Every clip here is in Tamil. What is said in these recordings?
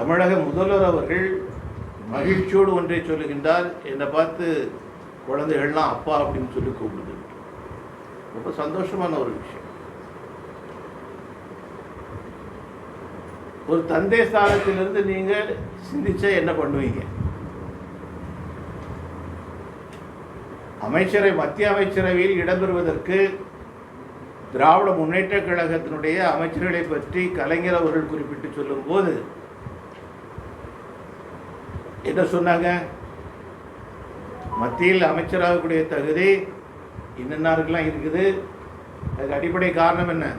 தமிழக முதல்வர் அவர்கள் மகிழ்ச்சியோடு ஒன்றை சொல்லுகின்றார். என்னை பார்த்து குழந்தைகள்லாம் அப்பா அப்படின்னு சொல்லி கூப்பிடுது. ரொம்ப சந்தோஷமான ஒரு விஷயம். ஒரு தந்தை ஸ்தானத்திலிருந்து நீங்கள் சிந்திச்சா என்ன பண்ணுவீங்க? அமைச்சரை மத்திய அமைச்சரவையில் இடம்பெறுவதற்கு திராவிட முன்னேற்ற கழகத்தினுடைய அமைச்சர்களை பற்றி கலைஞர் அவர்கள் குறிப்பிட்டு சொல்லும்போது என்ன சொன்னாங்க? மத்தியில் அமைச்சராகக்கூடிய தகுதி இன்னென்னாருக்கெல்லாம் இருக்குது? அதுக்கு அடிப்படை காரணம் என்ன?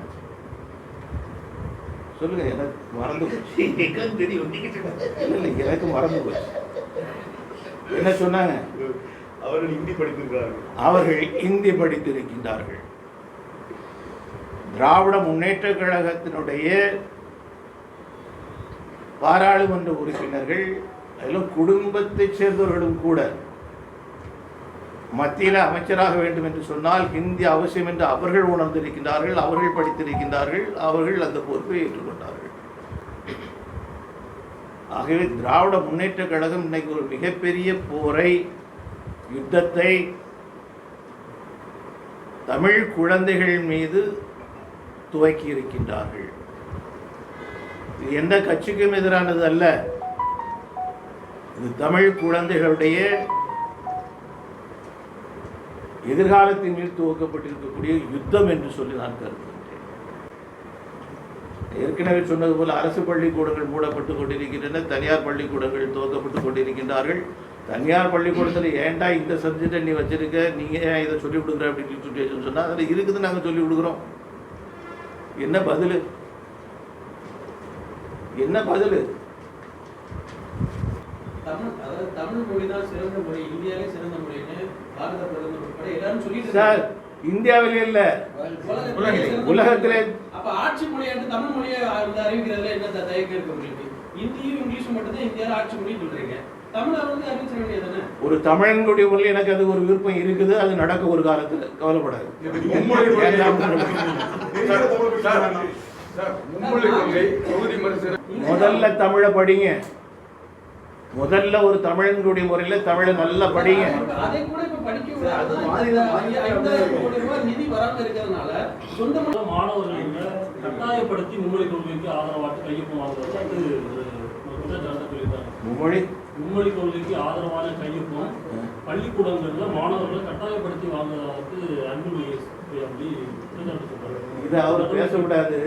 சொல்லுங்க எனக்கு மறந்து போச்சு. இல்லை எனக்கு மறந்து போச்சு. என்ன சொன்னாங்க? அவர்கள் ஹிந்தி படித்திருக்கிறார்கள். அவர்கள் இந்தி படித்திருக்கின்றார்கள். திராவிட முன்னேற்ற கழகத்தினுடைய பாராளுமன்ற உறுப்பினர்கள் அதிலும் குடும்பத்தைச் சேர்ந்தவர்களும் கூட மத்தியில் அமைச்சராக வேண்டும் என்று சொன்னால் ஹிந்தி அவசியம் என்று அவர்கள் உணர்ந்திருக்கின்றார்கள் அவர்கள் படித்திருக்கின்றார்கள் அவர்கள் அந்த பொறுப்பை ஏற்றுக்கொண்டார்கள். ஆகவே திராவிட முன்னேற்ற கழகம் இன்னைக்கு ஒரு மிகப்பெரிய போரை யுத்தத்தை தமிழ் குழந்தைகள் மீது துவக்கி இருக்கின்றார்கள் இது எந்த கட்சிக்கும் எதிரானது அல்ல. இது தமிழ் குழந்தைகளுடைய எதிர்காலத்தின் மீது துவக்கப்பட்டிருக்கக்கூடிய யுத்தம் என்று சொல்லி நான் கருதுகின்றேன். ஏற்கனவே சொன்னது போல் அரசு பள்ளிக்கூடங்கள் மூடப்பட்டு கொண்டிருக்கின்றன தனியார் பள்ளிக்கூடங்கள் துவக்கப்பட்டு கொண்டிருக்கின்றார்கள். தனியார் பள்ளிக்கூடத்தில் ஏன்டா இந்த சப்ஜெக்டை நீ வச்சிருக்க? நீங்க ஏன் இதை சொல்லி கொடுக்குற அப்படின்னு சுச்சுவேஷன் சொன்னால் அதில் இருக்குது நாங்கள் சொல்லி கொடுக்குறோம். என்ன பதில்? என்ன பதில்? தமிழ் அதாவது தமிழ் மொழி தான் சிறந்த மொழி இந்தியாவே சிறந்த மொழின்னு பாரத பிரதமர் உட்பட எல்லாரும் சொல்லிட்டு சார். இந்தியாவிலே இல்லை. உலகத்திலே மொழி. அப்ப ஆட்சி மொழியாண்டு தமிழ் மொழியை அறிவிக்கிறதுல என்ன தயக்கம் இருக்கு உங்களுக்கு இந்தியும் இங்கிலீஷும் மட்டும் தான் இந்தியாவில் ஆட்சி மொழி சொல்றீங்க. ஒரு தமிழனுடைய உள்ள எனக்கு அது ஒரு விருப்பம் இருக்குது அது நடக்க ஒரு காலத்தில் கவலைப்படாது. முதல்ல தமிழை படிங்க. முதல்ல ஒரு தமிழனுடைய முறையில் தமிழை நல்லா படிங்க மாணவர்களை கட்டாயப்படுத்தி மும்மொழி கொள்கைக்கு ஆதரவாக கையொப்பம் வாங்குறது அது மும்மொழி? மும்மொழி கொள்கைக்கு ஆதரவான கையொப்பம் பள்ளிக்கூடங்கள்ல மாணவர்களை கட்டாயப்படுத்தி வாங்குறதுக்கு அன்புமணி அப்படி குற்றச்சாட்டு சொல்றாரு இதை அவர் பேசக்கூடாது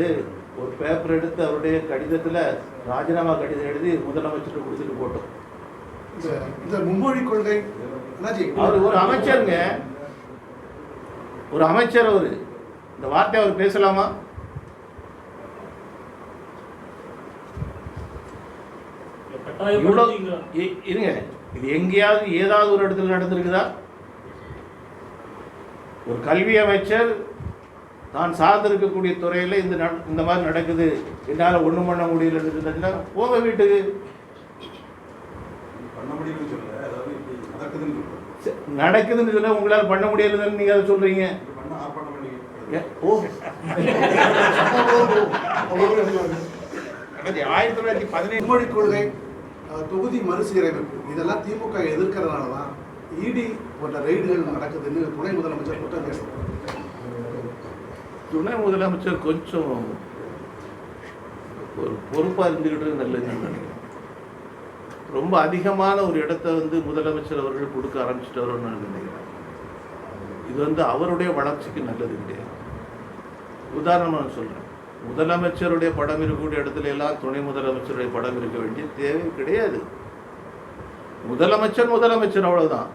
ஒரு பேப்பர் எடுத்து அவருடைய கடிதத்தில் ராஜினாமா கடிதம் எழுதி முதலமைச்சருக்கு கொடுத்துட்டு போட்டோம். இந்த- இந்த மும்மொழி கொள்கை அவர் ஒரு அமைச்சருங்க. ஒரு அமைச்சர் அவர். இந்த வார்த்தை அவர் பேசலாமா? இவ்வளோ இருங்க. இது எங்கேயாவது ஏதாவது ஒரு இடத்துல நடந்திருக்குதா? ஒரு கல்வி அமைச்சர் தான் சார்ந்திருக்கக்கூடிய துறையில் இந்த நட- இந்த மாதிரி நடக்குது. என்னால் ஒன்றும் பண்ண முடியலன்னு இருந்துச்சுன்னா போங்க வீட்டுக்கு. பண்ண முடியும்னு சொல்லல அதாவது இப்படி நடக்குதுன்னு சொல்ல. உங்களால் பண்ண முடியலன்னு நீங்கள் அதை சொல்கிறீங்க ஆயிரத்தி தொள்ளாயிரத்தி பதினேழு மும்மொழி கொள்கை தொகுதி மறுசீரமைப்பு இதெல்லாம் திமுக எதிர்க்கிறதுனால தான் இடி போன்ற ரெய்டுகள் நடக்குதுன்னு துணை முதலமைச்சர் குற்றம் சாட்டுறாரு. துணை முதலமைச்சர் கொஞ்சம் ஒரு பொறுப்பாக இருந்துக்கிட்டு நல்லதுன்னு நினைக்கிறேன். ரொம்ப அதிகமான ஒரு இடத்த வந்து முதலமைச்சர் அவர்கள் கொடுக்க ஆரம்பிச்சிட்டாரோன்னு நான் நினைக்கிறேன். இது வந்து அவருடைய வளர்ச்சிக்கு நல்லது கிடையாது. உதாரணமாக நான் சொல்கிறேன் முதலமைச்சருடைய படம் இருக்கக்கூடிய இடத்துல எல்லாம் துணை முதலமைச்சருடைய படம் இருக்க வேண்டிய தேவை கிடையாது. முதலமைச்சர் முதலமைச்சர் அவ்வளவுதான்.